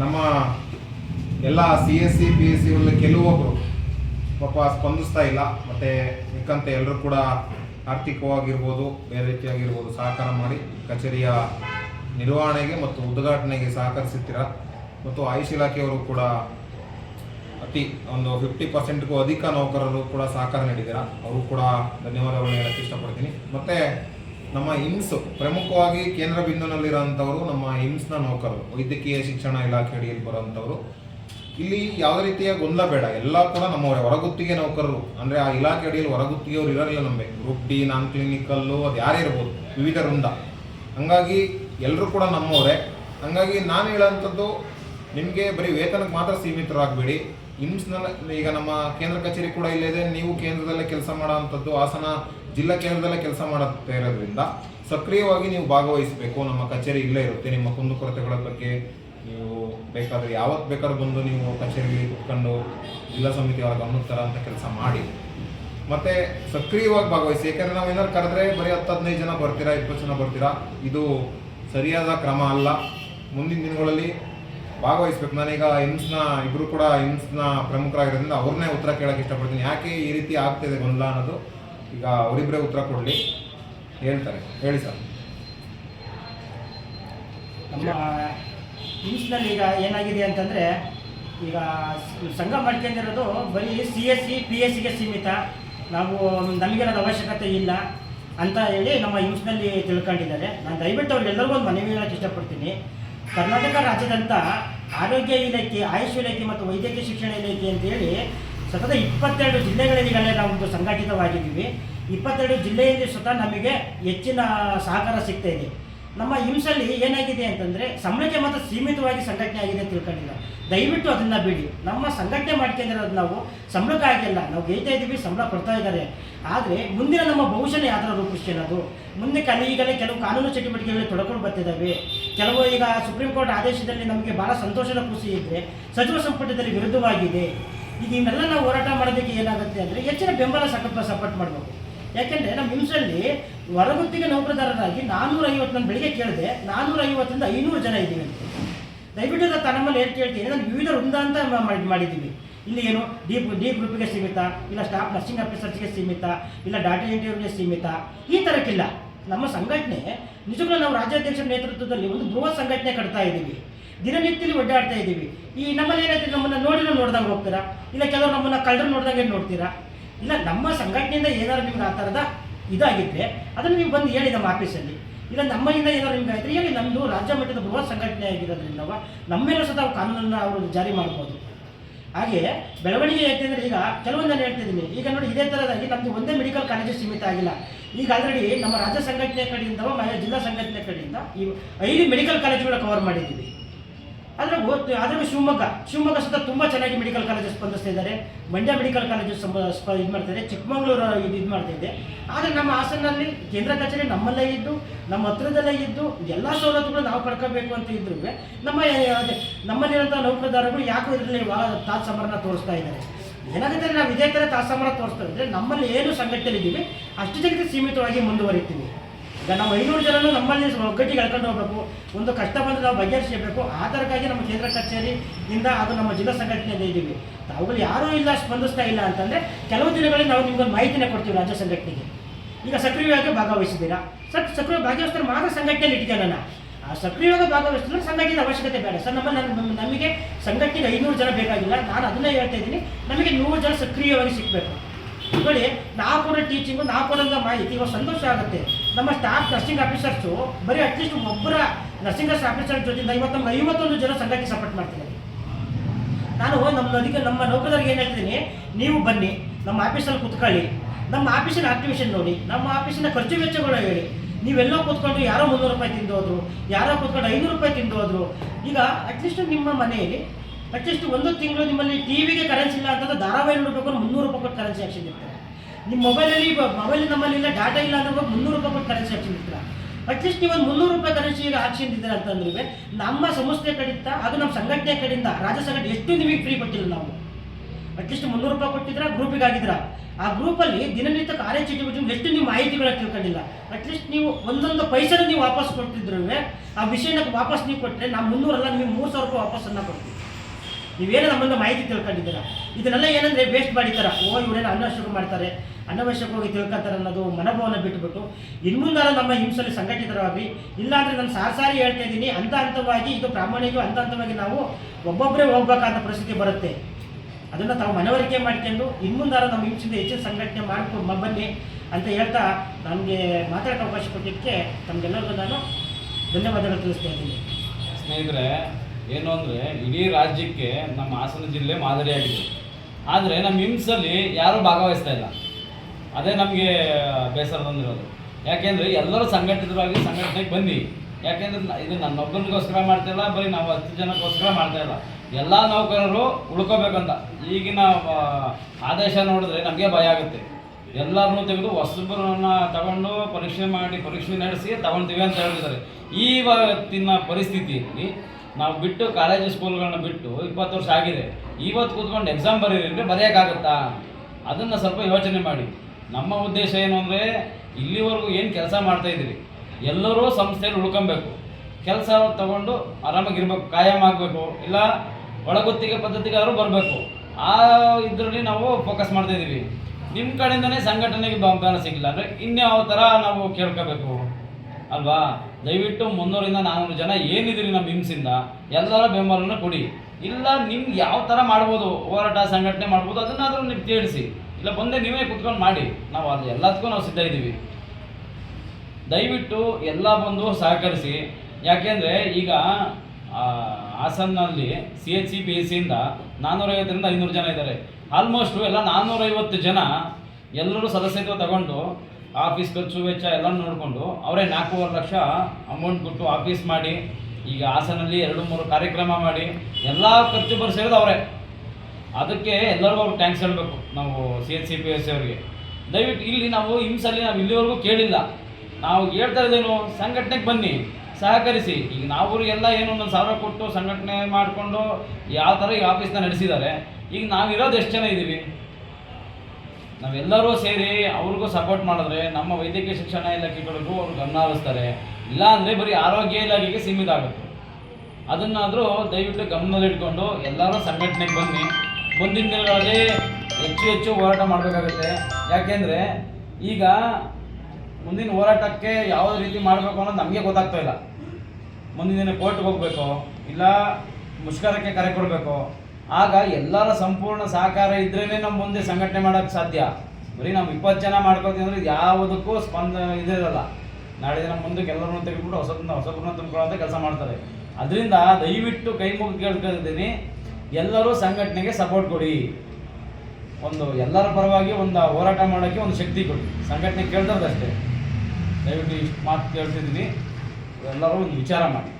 ನಮ್ಮ ಎಲ್ಲ C S C P S C ಕೆಲವೊಬ್ಬರು ಪಾಪ ಸ್ಪಂದಿಸ್ತಾ ಇಲ್ಲ. ಮತ್ತೆ ಏಕಂತ ಎಲ್ಲರೂ ಕೂಡ ಆರ್ಥಿಕವಾಗಿರ್ಬೋದು, ಬೇರೆ ರೀತಿಯಾಗಿರ್ಬೋದು ಸಹಕಾರ ಮಾಡಿ ಕಚೇರಿಯ ನಿರ್ವಹಣೆಗೆ ಮತ್ತು ಉದ್ಘಾಟನೆಗೆ ಸಹಕರಿಸುತ್ತೀರ? ಮತ್ತು ಆಯುಷ್ ಇಲಾಖೆಯವರು ಕೂಡ ಅತಿ ಒಂದು ಫಿಫ್ಟಿ ಪರ್ಸೆಂಟ್ಗೂ ಅಧಿಕ ನೌಕರರು ಕೂಡ ಸಹಕಾರ ನೀಡಿದ್ದೀರಾ? ಅವರು ಕೂಡ ಧನ್ಯವಾದಗಳನ್ನ ಹೇಳಕ್ಕೆ ಇಷ್ಟಪಡ್ತೀನಿ. ಮತ್ತೆ ನಮ್ಮ ಇಮ್ಸ್ ಪ್ರಮುಖವಾಗಿ ಕೇಂದ್ರ ಬಿಂದುನಲ್ಲಿರೋಂಥವರು ನಮ್ಮ ಇಮ್ಸ್ನ ನೌಕರರು ವೈದ್ಯಕೀಯ ಶಿಕ್ಷಣ ಇಲಾಖೆ ಅಡಿಯಲ್ಲಿ ಬರೋಂಥವ್ರು ಇಲ್ಲಿ ಯಾವುದೇ ರೀತಿಯ ಗೊಂದಲ ಬೇಡ, ಎಲ್ಲ ಕೂಡ ನಮ್ಮವರೇ. ಹೊರಗುತ್ತಿಗೆ ನೌಕರರು, ಅಂದರೆ ಆ ಇಲಾಖೆ ಅಡಿಯಲ್ಲಿ ಹೊರಗುತ್ತಿಗೆಯವರು ಇರೋರಿಲ್ಲ ನಮಗೆ. ಗ್ರೂಪ್ ಡಿ ನಾನ್ ಕ್ಲಿನಿಕಲ್ಲು ಅದು ಯಾರೇ ಇರ್ಬೋದು, ವಿವಿಧ ವೃಂದ. ಹಂಗಾಗಿ ಎಲ್ಲರೂ ಕೂಡ ನಮ್ಮವರೇ. ಹಂಗಾಗಿ ನಾನು ಹೇಳೋಂಥದ್ದು, ನಿಮಗೆ ಬರೀ ವೇತನಕ್ಕೆ ಮಾತ್ರ ಸೀಮಿತರಾಗಬೇಡಿ. ಇಮ್ಸ್ನಲ್ಲಿ ಈಗ ನಮ್ಮ ಕೇಂದ್ರ ಕಚೇರಿ ಕೂಡ ಇಲ್ಲಿದೆ ನೀವು ಕೇಂದ್ರದಲ್ಲೇ ಕೆಲಸ ಮಾಡೋವಂಥದ್ದು, ಹಾಸನ ಜಿಲ್ಲಾ ಕೇಂದ್ರದಲ್ಲೇ ಕೆಲಸ ಮಾಡುತ್ತಾ ಇರೋದ್ರಿಂದ ಸಕ್ರಿಯವಾಗಿ ನೀವು ಭಾಗವಹಿಸಬೇಕು. ನಮ್ಮ ಕಚೇರಿ ಇಲ್ಲೇ ಇರುತ್ತೆ. ನಿಮ್ಮ ಕುಂದುಕೊರತೆಗಳ ಬಗ್ಗೆ ನೀವು ಬೇಕಾದರೆ ಯಾವತ್ತು ಬೇಕಾದ್ರೂ ಬಂದು ನೀವು ಕಚೇರಿಯಲ್ಲಿ ಕುತ್ಕೊಂಡು ಜಿಲ್ಲಾ ಸಮಿತಿ ಅವರ ಗಮನಕ್ಕೆ ಅಂತ ಕೆಲಸ ಮಾಡಿ. ಮತ್ತೆ ಸಕ್ರಿಯವಾಗಿ ಭಾಗವಹಿಸಿ. ಯಾಕಂದ್ರೆ ನಾವು ಏನಾದ್ರು ಕರೆದ್ರೆ ಬರೀ ಹತ್ತು, ಹದಿನೈದು ಜನ ಬರ್ತೀರಾ, ಇಪ್ಪತ್ತು ಜನ ಬರ್ತೀರಾ, ಇದು ಸರಿಯಾದ ಕ್ರಮ ಅಲ್ಲ. ಮುಂದಿನ ದಿನಗಳಲ್ಲಿ ಭಾಗವಹಿಸ್ಬೇಕು. ನಾನೀಗ ಇಮ್ಸ್ನ ಇಬ್ರು ಕೂಡ ಇಮ್ಸ್ನ ಪ್ರಮುಖರಾಗಿರೋದ್ರಿಂದ ಅವ್ರನ್ನೇ ಉತ್ತರ ಕೇಳೋಕೆ ಇಷ್ಟಪಡ್ತೀನಿ. ಯಾಕೆ ಈ ರೀತಿ ಆಗ್ತಿದೆ ಗೊಂದಲ ಅನ್ನೋದು ಈಗ ಅವರಿಬ್ಬರೇ ಉತ್ತರ ಕೊಡಲಿ. ಹೇಳ್ತಾರೆ. ಹೇಳಿ ಸರ್. ನಮ್ಮ ಇಮ್ಸ್ನಲ್ಲಿ ಈಗ ಏನಾಗಿದೆ ಅಂತಂದರೆ, ಈಗ ಸಂಘ ಮಾಡ್ಕೊಂಡಿರೋದು ಬರೀ C S C P S ಸಿಗೆ ಸೀಮಿತ. ನಾವು ನಮಗಿರೋದು ಅವಶ್ಯಕತೆ ಇಲ್ಲ ಅಂತ ಹೇಳಿ ನಮ್ಮ ಇಮ್ಸ್ನಲ್ಲಿ ತಿಳ್ಕೊಂಡಿದ್ದಾರೆ. ನಾನು ದಯವಿಟ್ಟು ಅವ್ರಿಗೆಲ್ಲರಿಗೂ ಒಂದು ಮನವಿ ಹೇಳಕ್ಕೆ ಇಷ್ಟಪಡ್ತೀನಿ. ಕರ್ನಾಟಕ ರಾಜ್ಯದಂಥ ಆರೋಗ್ಯ ಇಲಾಖೆ, ಆಯುಷ್ ಇಲಾಖೆ ಮತ್ತು ವೈದ್ಯಕೀಯ ಶಿಕ್ಷಣ ಇಲಾಖೆ ಅಂತೇಳಿ ಸತತ ಇಪ್ಪತ್ತೆರಡು ಜಿಲ್ಲೆಗಳಲ್ಲಿಗಳೇ ನಾವು ಸಂಘಟಿತವಾಗಿದ್ದೀವಿ. ಇಪ್ಪತ್ತೆರಡು ಜಿಲ್ಲೆಯಲ್ಲಿ ಸ್ವತಃ ನಮಗೆ ಹೆಚ್ಚಿನ ಸಹಕಾರ ಸಿಗ್ತಾ ಇದೆ. ನಮ್ಮ ಹಿಂಸಲ್ಲಿ ಏನಾಗಿದೆ ಅಂತಂದರೆ ಸಮಾಜ ಮಾತ್ರ ಸೀಮಿತವಾಗಿ ಸಂಘಟನೆ ಆಗಿದೆ ತಿಳ್ಕೊಂಡಿಲ್ಲ. ದಯವಿಟ್ಟು ಅದನ್ನು ಬಿಡಿ. ನಮ್ಮ ಸಂಘಟನೆ ಮಾಡ್ಕೊಂಡಿರೋದು ನಾವು ಸಂಬಳಕ್ಕಾಗಿಲ್ಲ ನಾವು ಗೆಲ್ತಾ ಇದ್ದೀವಿ, ಸಂಬಳ ಕೊಡ್ತಾ ಇದ್ದಾರೆ. ಆದರೆ ಮುಂದಿನ ನಮ್ಮ ಭವಿಷ್ಯನ ಯಾವ್ದಾರ ರೂಪಿಸ್ಕೊಳ್ಳೋದು ಮುಂದೆ ಕಲಿ ಈಗಲೇ ಕೆಲವು ಕಾನೂನು ಚಟುವಟಿಕೆಗಳು ತೊಡಕೊಂಡು ಬರ್ತಿದ್ದಾವೆ ಕೆಲವು ಈಗ ಸುಪ್ರೀಂ ಕೋರ್ಟ್ ಆದೇಶದಲ್ಲಿ ನಮಗೆ ಭಾಳ ಸಂತೋಷದ ಖುಷಿ ಇದ್ದರೆ ಸಚಿವ ಸಂಪುಟದಲ್ಲಿ ವಿರುದ್ಧವಾಗಿದೆ. ಈಗ ಇವೆಲ್ಲ ನಾವು ಹೋರಾಟ ಮಾಡೋದಕ್ಕೆ ಏನಾಗುತ್ತೆ ಅಂದರೆ ಹೆಚ್ಚಿನ ಬೆಂಬಲ ಸಕ ಸಪೋರ್ಟ್ ಮಾಡಬೇಕು. ಯಾಕೆಂದರೆ ನಮ್ಮ ಹಿಮ್ಸಲ್ಲಿ ಹೊರಗುತ್ತಿಗೆ ನೌಕರದಾರರಾಗಿ ನಾನ್ನೂರ ಐವತ್ತು ನಾನು ಬೆಳಿಗ್ಗೆ ಕೇಳಿದೆ ನಾನ್ನೂರ ಐವತ್ತರಿಂದ ಐನೂರು ಜನ ಇದ್ದೀವಿ ಅಂತ. ದಯವಿಟ್ಟು ನಾನು ತನ್ನಮ್ಮಲ್ಲಿ ಏನು ಕೇಳ್ತೀನಿ ನಾನು ವಿವಿಧ ವೃಂದ ಅಂತ ಮಾಡಿದ್ದೀವಿ. ಇಲ್ಲಿ ಏನು ಡಿ ಡಿ ಗ್ರೂಪಿಗೆ ಸೀಮಿತ, ಇಲ್ಲ ಸ್ಟಾಫ್ ನರ್ಸಿಂಗ್ ಆಫೀಸರ್ಸ್ಗೆ ಸೀಮಿತ, ಇಲ್ಲ ಡಾಟಾ ಎಂಟ್ರಿಯವ್ರಿಗೆ ಸೀಮಿತ. ಈ ಥರಕ್ಕಿಲ್ಲ ನಮ್ಮ ಸಂಘಟನೆ, ನಿಜಕ್ಕೂ ನಾವು ರಾಜ್ಯಾಧ್ಯಕ್ಷರ ನೇತೃತ್ವದಲ್ಲಿ ಒಂದು ಬೃಹತ್ ಸಂಘಟನೆ ಕಟ್ತಾ ಇದ್ದೀವಿ. ದಿನನಿತ್ಯದಲ್ಲಿ ಒಡ್ಡಾಡ್ತಾ ಇದ್ದೀವಿ. ಈ ನಮ್ಮಲ್ಲಿ ಏನಾಯ್ತು ನಮ್ಮನ್ನ ನೋಡಿದ್ರೆ ನೋಡ್ದಂಗೆ ಹೋಗ್ತೀರಾ? ಇಲ್ಲ ಕೆಲವರು ನಮ್ಮನ್ನ ಕಳ್ಳರು ನೋಡ್ದಂಗೆ ನೋಡ್ತೀರಾ? ಇಲ್ಲ, ನಮ್ಮ ಸಂಘಟನೆಯಿಂದ ಏನಾದ್ರು ನಿಮ್ಗೆ ಆ ಥರದ ಇದಾಗಿದ್ದರೆ ಅದನ್ನು ನೀವು ಬಂದು ಹೇಳಿ ನಮ್ಮ ಆಫೀಸಲ್ಲಿ. ಇಲ್ಲ ನಮ್ಮಿಂದ ಏನಾದ್ರು ನಿಮ್ಗೆ ಆಯ್ತು, ಹೇಳಿ ನಮ್ಮದು ರಾಜ್ಯ ಮಟ್ಟದ ಬೃಹತ್ ಸಂಘಟನೆ ಆಗಿರೋದ್ರಿಂದ ನಮ್ಮೇಲೂ ಸಹ ಕಾನೂನನ್ನು ಅವರು ಜಾರಿ ಮಾಡ್ಬೋದು. ಹಾಗೆ ಬೆಳವಣಿಗೆ ಯಾಕೆಂದರೆ ಈಗ ಕೆಲವೊಂದನ್ನು ಹೇಳ್ತಿದ್ದೀನಿ ಈಗ ನೋಡಿ, ಇದೇ ಥರದಾಗಿ ನಮ್ಮದು ಒಂದೇ ಮೆಡಿಕಲ್ ಕಾಲೇಜು ಸೀಮಿತ ಆಗಿಲ್ಲ. ಈಗ ಆಲ್ರೆಡಿ ನಮ್ಮ ರಾಜ್ಯ ಸಂಘಟನೆ ಕಡೆಯಿಂದ ಜಿಲ್ಲಾ ಸಂಘಟನೆ ಕಡೆಯಿಂದ ಈ ಐದು ಮೆಡಿಕಲ್ ಕಾಲೇಜುಗಳ ಕವರ್ ಮಾಡಿದ್ದೀವಿ. ಆದರೆ ಆದರೆ ಶಿವಮೊಗ್ಗ ಶಿವಮೊಗ್ಗ ಸುತ್ತ ತುಂಬ ಚೆನ್ನಾಗಿ ಮೆಡಿಕಲ್ ಕಾಲೇಜ್ ಸ್ಪಂದಿಸ್ತಾ ಇದ್ದಾರೆ. ಮಂಡ್ಯ ಮೆಡಿಕಲ್ ಕಾಲೇಜ್ ಸ್ಪ ಇದು ಮಾಡ್ತಿದೆ ಚಿಕ್ಕಮಗಳೂರು ಇದು ಇದು ಮಾಡ್ತಾ ಇದೆ. ಆದರೆ ನಮ್ಮ ಹಾಸನಲ್ಲಿ ಕೇಂದ್ರ ಕಚೇರಿ ನಮ್ಮಲ್ಲೇ ಇದ್ದು, ನಮ್ಮ ಹತ್ರದಲ್ಲೇ ಇದ್ದು, ಎಲ್ಲ ಸವಲತ್ತುಗಳು ನಾವು ಪಡ್ಕೋಬೇಕು ಅಂತ ಇದ್ರು ನಮ್ಮ ನಮ್ಮಲ್ಲಿರುವಂಥ ನೌಕರದಾರಗಳು ಯಾಕೋ ಇದರಲ್ಲಿ ತಾತ್ ಸಮರನ ತೋರಿಸ್ತಾ ಇದ್ದಾರೆ. ಏನಾಗುತ್ತೆ ನಾವು ಇದೇ ಥರ ತಾತ್ ಸಮರ ತೋರಿಸ್ತಾ ಇದ್ರೆ ನಮ್ಮಲ್ಲಿ ಏನು ಸಂಘಟನೆ ಇದ್ದೀವಿ ಅಷ್ಟು ಜನಕ್ಕೆ ಸೀಮಿತವಾಗಿ ಮುಂದುವರಿತೀವಿ. ಈಗ ನಾವು ಐನೂರು ಜನನು ನಮ್ಮಲ್ಲಿ ಒಗ್ಗಟ್ಟಿಗೆ ಕಳ್ಕೊಂಡು ಹೋಗಬೇಕು. ಒಂದು ಕಷ್ಟ ಬಂದರೆ ನಾವು ಬಗೆಹರಿಸಬೇಕು ಆಧಾರಕ್ಕಾಗಿ ನಮ್ಮ ಕೇಂದ್ರ ಕಚೇರಿಯಿಂದ ಅದು ನಮ್ಮ ಜಿಲ್ಲಾ ಸಂಘಟನೆಯಿಂದ ಇದ್ದೀವಿ. ತಾವುಗಳು ಯಾರೂ ಇಲ್ಲ, ಸ್ಪಂದಿಸ್ತಾ ಇಲ್ಲ ಅಂತಂದರೆ ಕೆಲವು ದಿನಗಳಲ್ಲಿ ನಾವು ನಿಮ್ಗೊಂದು ಮಾಹಿತಿನೇ ಕೊಡ್ತೀವಿ ರಾಜ್ಯ ಸಂಘಟನೆಗೆ. ಈಗ ಸಕ್ರಿಯವಾಗಿ ಭಾಗವಹಿಸಿದ್ದೀರಾ? ಸರ್ ಸಕ್ರಿಯ ಭಾಗವಹಿಸಿದ್ರೆ ಮಾತ್ರ ಸಂಘಟನೆಯಲ್ಲಿ ಇಟ್ಕೊಳ್ಳೋಣ ಆ ಸಕ್ರಿಯವಾಗಿ ಭಾಗವಹಿಸಿದ್ರೆ ಸಂಘಟನೆ ಅವಶ್ಯಕತೆ ಬೇಡ. ಸರ್ ನಮ್ಮ- ನಮಗೆ ಸಂಘಟನೆಗೆ ಐನೂರು ಜನ ಬೇಕಾಗಿಲ್ಲ. ನಾನು ಅದನ್ನೇ ಹೇಳ್ತಾ ಇದ್ದೀನಿ. ನಮಗೆ ನೂರು ಜನ ಸಕ್ರಿಯವಾಗಿ ಸಿಗಬೇಕು. ನೋಡಿ ನಾವು ಕೊಡೋ ಟೀಚಿಂಗು ಕೊಡೋಂಥ ಮಾಹಿತಿ, ಇವಾಗ ಸಂತೋಷ ಆಗುತ್ತೆ. ನಮ್ಮ ಸ್ಟಾಫ್ ನರ್ಸಿಂಗ್ ಆಫೀಸರ್ಸು ಬರೀ ಅಟ್ಲೀಸ್ಟ್ ಒಬ್ಬರ ನರ್ಸಿಂಗ್ ಆಫೀಸರ್ ಜೊತೆಯಿಂದ ಇವತ್ತು ನಮ್ಮ ಐವತ್ತೊಂದು ಜನ ಸಂಘಕ್ಕೆ ಸಪೋರ್ಟ್ ಮಾಡ್ತಿದ್ದಾರೆ. ನಾನು ನಮ್ಮ ಅದಕ್ಕೆ ನಮ್ಮ ನೌಕರರಿಗೆ ಏನು ಹೇಳ್ತೀನಿ ನೀವು ಬನ್ನಿ, ನಮ್ಮ ಆಫೀಸಲ್ಲಿ ಕುತ್ಕೊಳ್ಳಿ. ನಮ್ಮ ಆಫೀಸಿನ ಆಕ್ಟಿವೇಶನ್ ನೋಡಿ, ನಮ್ಮ ಆಫೀಸಿನ ಖರ್ಚು ವೆಚ್ಚಗಳು ಹೇಳಿ. ನೀವೆಲ್ಲೋ ಕೂತ್ಕೊಂಡು ಯಾರೋ ಮುನ್ನೂರು ರೂಪಾಯಿ ತಿಂದು ಯಾರೋ ಕೂತ್ಕೊಂಡು ಐನೂರು ರೂಪಾಯಿ ತಿಂದು ಹೋದ್ರು. ಈಗ ಅಟ್ಲೀಸ್ಟ್ ನಿಮ್ಮ ಮನೆಯಲ್ಲಿ ಅಟ್ಲೀಸ್ಟ್ ಒಂದು ತಿಂಗಳು ನಿಮ್ಮಲ್ಲಿ ಟಿವಿಗೆ ಕರೆನ್ಸಿ ಇಲ್ಲ ಅಂತಂದ್ರೆ ಧಾರಾವಾಹಿ ನೋಡಬೇಕು ಮುನ್ನೂರು ರೂಪಾಯಿ ಕೊಟ್ಟು ಕರೆನ್ಸಿ ಆಕ್ಷನ್ ಇರ್ತಾರೆ ನಿಮ್ಮ ಮೊಬೈಲಲ್ಲಿ ಮೊಬೈಲ್ ನಮ್ಮಲ್ಲಿ ಇಲ್ಲ ಡಾಟಾ ಇಲ್ಲ ಅಂದ್ರೆ ಮುನ್ನೂರು ರೂಪಾಯಿ ಕೊಟ್ಟು ಕರೆನ್ಸಿ ಆಕ್ಷನ್ ಇರ್ತಾರೆ ಅಟ್ಲೀಸ್ಟ್ ನೀವು ಒಂದು ಮುನ್ನೂರು ರೂಪಾಯಿ ಕರೆನ್ಸಿ ಆಕ್ಷನ್ ಹಾಕ್ಸಿದ್ದೀರ ಅಂತಂದ್ರೆ ನಮ್ಮ ಸಂಸ್ಥೆ ಕಡೆಯಿಂದ ಅದು ನಮ್ಮ ಸಂಘಟನೆ ಕಡೆಯಿಂದ ರಾಜ್ಯ ಸಂಘಟನೆ ಎಷ್ಟು ನಿಮಗೆ ಫ್ರೀ ಕೊಟ್ಟಿಲ್ಲ ನಾವು? ಅಟ್ಲೀಸ್ಟ್ ಮುನ್ನೂರು ರೂಪಾಯಿ ಕೊಟ್ಟಿದ್ರೆ ಗ್ರೂಪಿಗೆ ಆಗಿದ್ರ? ಆ ಗ್ರೂಪಲ್ಲಿ ದಿನನಿತ್ಯ ಕಾರ್ಯಚಟುವಟಿಕೆ ಎಷ್ಟು ನೀವು ಮಾಹಿತಿಗಳನ್ನ ತಿಳ್ಕೊಂಡಿಲ್ಲ. ಅಟ್ಲೀಸ್ಟ್ ನೀವು ಒಂದೊಂದು ಪೈಸೆನ ನೀವು ವಾಪಸ್ ಕೊಟ್ಟಿದ್ರು ಆ ವಿಷಯನ ವಾಪಸ್ ನೀವು ಕೊಟ್ಟರೆ ನಾವು ಮುನ್ನೂರಲ್ಲ, ನಿಮಗೆ ಮೂರು ಸಾವಿರ ರೂಪಾಯಿ ವಾಪಸ್ಸನ್ನು ಕೊಡ್ತೀವಿ. ನೀವೇನು ನಮ್ಮನ್ನು ಮಾಹಿತಿ ತಿಳ್ಕೊಂಡಿದ್ದೀರಾ? ಇದನ್ನೆಲ್ಲ ಏನಂದ್ರೆ ವೇಸ್ಟ್ ಮಾಡಿತಾರ ಓ, ಇವರೇನು ಶುರು ಮಾಡ್ತಾರೆ. ಅನ್ನವಶ್ಯಕವಾಗಿ ತಿಳ್ಕೊತಾರೆ ಅನ್ನೋದು ಮನೋಭಾವನ ಬಿಟ್ಟುಬಿಟ್ಟು ಇನ್ಮುಂದಾರ ನಮ್ಮ ಹಿಂಸಲ್ಲಿ ಸಂಘಟಿತರಾಗಿ ಇಲ್ಲಾಂದ್ರೆ ನಾನು ಸಾರಿ ಹೇಳ್ತಾ ಇದ್ದೀನಿ. ಹಂತ ಹಂತವಾಗಿ, ಇದು ಪ್ರಾಮಾಣಿಕ ಹಂತ ಹಂತವಾಗಿ ನಾವು ಒಬ್ಬೊಬ್ಬರೇ ಹೋಗ್ಬೇಕಾದ ಪರಿಸ್ಥಿತಿ ಬರುತ್ತೆ. ಅದನ್ನು ತಾವು ಮನವರಿಕೆ ಮಾಡ್ಕೊಂಡು ಇನ್ಮುಂದಾರ ನಮ್ಮ ಹಿಂಸೆಯಿಂದ ಹೆಚ್ಚಿನ ಸಂಘಟನೆ ಮಾಡ್ಕೊಂಡು ಬನ್ನಿ ಅಂತ ಹೇಳ್ತಾ ನಮಗೆ ಮಾತಾಡೋಕ್ಕೆ ಅವಕಾಶ ಕೊಟ್ಟಿದ್ದಕ್ಕೆ ತಮಗೆಲ್ಲರಿಗೂ ನಾನು ಧನ್ಯವಾದಗಳು ತಿಳಿಸ್ತಾ ಇದ್ದೀನಿ. ಸ್ನೇಹಿತರೆ ಏನು ಅಂದರೆ ಇಡೀ ರಾಜ್ಯಕ್ಕೆ ನಮ್ಮ ಹಾಸನ ಜಿಲ್ಲೆ ಮಾದರಿಯಾಗಿದೆ ಆದರೆ ನಮ್ಮ ಹಿಮ್ಸಲ್ಲಿ ಯಾರೂ ಭಾಗವಹಿಸ್ತಾ ಇಲ್ಲ. ಅದೇ ನಮಗೆ ಬೇಸರ ಬಂದಿರೋದು. ಯಾಕೆಂದರೆ ಎಲ್ಲರೂ ಸಂಘಟಿತರಾಗಿ ಸಂಘಟನೆಗೆ ಬನ್ನಿ. ಯಾಕೆಂದರೆ ಇದು ನನ್ನೊಬ್ಬನಿಗೋಸ್ಕರ ಮಾಡ್ತಾಯಿಲ್ಲ ಬರೀ ನಾವು ಹತ್ತು ಜನಕ್ಕೋಸ್ಕರ ಮಾಡ್ತಾ ಇಲ್ಲ. ಎಲ್ಲ ನೌಕರರು ಉಳ್ಕೋಬೇಕಂತ. ಈಗಿನ ಆದೇಶ ನೋಡಿದ್ರೆ ನಮಗೆ ಭಯ ಆಗುತ್ತೆ. ಎಲ್ಲರನ್ನೂ ತೆಗೆದು ಹೊಸಬರನ್ನ ತಗೊಂಡು ಪರೀಕ್ಷೆ ಮಾಡಿ ಪರೀಕ್ಷೆ ನಡೆಸಿ ತಗೊಳ್ತೀವಿ ಅಂತ ಹೇಳಿದ್ದಾರೆ. ಇವತ್ತಿನ ಪರಿಸ್ಥಿತಿಯಲ್ಲಿ ನಾವು ಬಿಟ್ಟು ಕಾಲೇಜು ಸ್ಕೂಲ್ಗಳನ್ನ ಬಿಟ್ಟು ಇಪ್ಪತ್ತು ವರ್ಷ ಆಗಿದೆ. ಇವತ್ತು ಕೂತ್ಕೊಂಡು ಎಕ್ಸಾಮ್ ಬರೀರಿ ಬರೆಯೋಕ್ಕಾಗುತ್ತಾ? ಅದನ್ನು ಸ್ವಲ್ಪ ಯೋಚನೆ ಮಾಡಿ. ನಮ್ಮ ಉದ್ದೇಶ ಏನು ಅಂದರೆ ಇಲ್ಲಿವರೆಗೂ ಏನು ಕೆಲಸ ಮಾಡ್ತಾ ಇದ್ದೀರಿ? ಎಲ್ಲರೂ ಸಂಸ್ಥೆಯಲ್ಲಿ ಉಳ್ಕೊಬೇಕು. ಕೆಲಸ ತಗೊಂಡು ಆರಾಮಾಗಿರ್ಬೇಕು ಕಾಯಂ ಆಗಬೇಕು. ಇಲ್ಲ ಒಳಗುತ್ತಿಗೆ ಪದ್ಧತಿಗಾರು ಬರಬೇಕು. ಆ ಇದರಲ್ಲಿ ನಾವು ಫೋಕಸ್ ಮಾಡ್ತಾ ಇದ್ದೀವಿ. ನಿಮ್ಮ ಕಡೆಯಿಂದನೇ ಸಂಘಟನೆಗೆ ಬೆಂಬಲ ಸಿಗಲಿಲ್ಲ ಅಂದರೆ ಇನ್ಯಾವ ಥರ ನಾವು ಕೇಳ್ಕೋಬೇಕು? ಅಲ್ವಾ? ದಯವಿಟ್ಟು ಮುನ್ನೂರಿಂದ ನಾನೂರು ಜನ ಏನಿದ್ದೀರಿ ನಮ್ಮ ಹಿಂಸಿಂದ, ಎಲ್ಲರ ಬೆಂಬಲನ ಕೊಡಿ. ಇಲ್ಲ, ನಿಮ್ಗೆ ಯಾವ ಥರ ಮಾಡ್ಬೋದು, ಹೋರಾಟ ಸಂಘಟನೆ ಮಾಡ್ಬೋದು, ಅದನ್ನಾದರೂ ನಿಮ್ಗೆ ತಿಳಿಸಿ. ಇಲ್ಲ, ಬಂದೆ ನೀವೇ ಕುತ್ಕೊಂಡು ಮಾಡಿ. ನಾವು ಅದು ಎಲ್ಲದಕ್ಕೂ ನಾವು ಸಿದ್ಧ ಇದ್ದೀವಿ. ದಯವಿಟ್ಟು ಎಲ್ಲ ಬಂದು ಸಹಕರಿಸಿ. ಯಾಕೆಂದರೆ ಈಗ ಹಾಸನ್ನಲ್ಲಿ C H C P S ಸಿಯಿಂದ ನಾನ್ನೂರೈವತ್ತರಿಂದ ಐನೂರು ಜನ ಇದ್ದಾರೆ. ಆಲ್ಮೋಸ್ಟು ಎಲ್ಲ ನಾನ್ನೂರೈವತ್ತು ಜನ ಎಲ್ಲರೂ ಸದಸ್ಯತ್ವ ತಗೊಂಡು ಆಫೀಸ್ ಖರ್ಚು ವೆಚ್ಚ ಎಲ್ಲ ನೋಡಿಕೊಂಡು ಅವರೇ ನಾಲ್ಕೂವರೆ ಲಕ್ಷ ಅಮೌಂಟ್ ಕೊಟ್ಟು ಆಫೀಸ್ ಮಾಡಿ, ಈಗ ಹಾಸನಲ್ಲಿ ಎರಡು ಮೂರು ಕಾರ್ಯಕ್ರಮ ಮಾಡಿ, ಎಲ್ಲ ಖರ್ಚು ಬರ್ಸಿರೋದು ಅವರೇ. ಅದಕ್ಕೆ ಎಲ್ಲರಿಗೂ ಅವ್ರು ಟ್ಯಾಂಕ್ಸ್ ಹೇಳಬೇಕು ನಾವು C H C P S ಅವರಿಗೆ. ದಯವಿಟ್ಟು ಇಲ್ಲಿ ನಾವು ಹಿಂಸಲ್ಲಿ ನಾವು ಇಲ್ಲಿವರೆಗೂ ಕೇಳಿಲ್ಲ. ನಾವು ಹೇಳ್ತಾ ಇದ್ದೇನು ಸಂಘಟನೆಗೆ ಬನ್ನಿ, ಸಹಕರಿಸಿ. ಈಗ ನಾವು ಎಲ್ಲ ಏನು ಒಂದು ಸಾವಿರ ಕೊಟ್ಟು ಸಂಘಟನೆ ಮಾಡಿಕೊಂಡು ಯಾವ ಥರ ಈ ಆಫೀಸ್ನ ನಡೆಸಿದ್ದಾರೆ, ಈಗ ನಾವಿರೋದು ಎಷ್ಟು ಜನ ಇದ್ದೀವಿ ನಾವೆಲ್ಲರೂ ಸೇರಿ ಅವ್ರಿಗೂ ಸಪೋರ್ಟ್ ಮಾಡಿದ್ರೆ ನಮ್ಮ ವೈದ್ಯಕೀಯ ಶಿಕ್ಷಣ ಇಲಾಖೆಗಳಿಗೂ ಅವ್ರು ಗಮನ ಹರಿಸ್ತಾರೆ. ಇಲ್ಲ ಅಂದರೆ ಬರೀ ಆರೋಗ್ಯ ಇಲಾಖೆಗೆ ಸೀಮಿತ ಆಗುತ್ತೆ. ಅದನ್ನಾದರೂ ದಯವಿಟ್ಟು ಗಮನದಲ್ಲಿಟ್ಕೊಂಡು ಎಲ್ಲರೂ ಸಂಘಟನೆಗೆ ಬನ್ನಿ. ಮುಂದಿನ ದಿನಗಳಲ್ಲಿ ಹೆಚ್ಚು ಹೆಚ್ಚು ಹೋರಾಟ ಮಾಡಬೇಕಾಗುತ್ತೆ. ಯಾಕೆಂದರೆ ಈಗ ಮುಂದಿನ ಹೋರಾಟಕ್ಕೆ ಯಾವ ರೀತಿ ಮಾಡಬೇಕು ಅನ್ನೋದು ನಮಗೆ ಗೊತ್ತಾಗ್ತಾ ಇಲ್ಲ. ಮುಂದಿನ ದಿನ ಕೋರ್ಟ್ಗೆ ಹೋಗಬೇಕು. ಇಲ್ಲ ಮುಷ್ಕರಕ್ಕೆ ಕರೆ ಕೊಡಬೇಕು. ಆಗ ಎಲ್ಲರ ಸಂಪೂರ್ಣ ಸಹಕಾರ ಇದ್ರೇ ನಮ್ಮ ಮುಂದೆ ಸಂಘಟನೆ ಮಾಡೋಕ್ಕೆ ಸಾಧ್ಯ. ಬರೀ ನಾವು ಇಪ್ಪತ್ತು ಜನ ಮಾಡ್ಕೋತೀವಿ ಅಂದರೆ ಯಾವುದಕ್ಕೂ ಸ್ಪಂದ ಇದಿರಲ್ಲ. ನಾಳೆ ದಿನ ಮುಂದಕ್ಕೆ ಎಲ್ಲರನ್ನೂ ತೆಗೆದುಬಿಟ್ಟು ಹೊಸದನ್ನ ಹೊಸಬ್ರನ್ನ ಅಂತ ಕೆಲಸ ಮಾಡ್ತಾರೆ. ಅದರಿಂದ ದಯವಿಟ್ಟು ಕೈ ಮುಗಿ ಕೇಳ್ಕೊಳ್ತೀನಿ, ಎಲ್ಲರೂ ಸಂಘಟನೆಗೆ ಸಪೋರ್ಟ್ ಕೊಡಿ. ಒಂದು ಎಲ್ಲರ ಪರವಾಗಿ ಒಂದು ಹೋರಾಟ ಮಾಡೋಕ್ಕೆ ಒಂದು ಶಕ್ತಿ ಕೊಡಿ. ಸಂಘಟನೆ ಕೇಳ್ತಾರದಷ್ಟೇ ದಯವಿಟ್ಟು ಇಷ್ಟು ಮಾತು ಕೇಳ್ತಿದ್ದೀನಿ. ಎಲ್ಲರೂ ಒಂದು ವಿಚಾರ ಮಾಡಿ.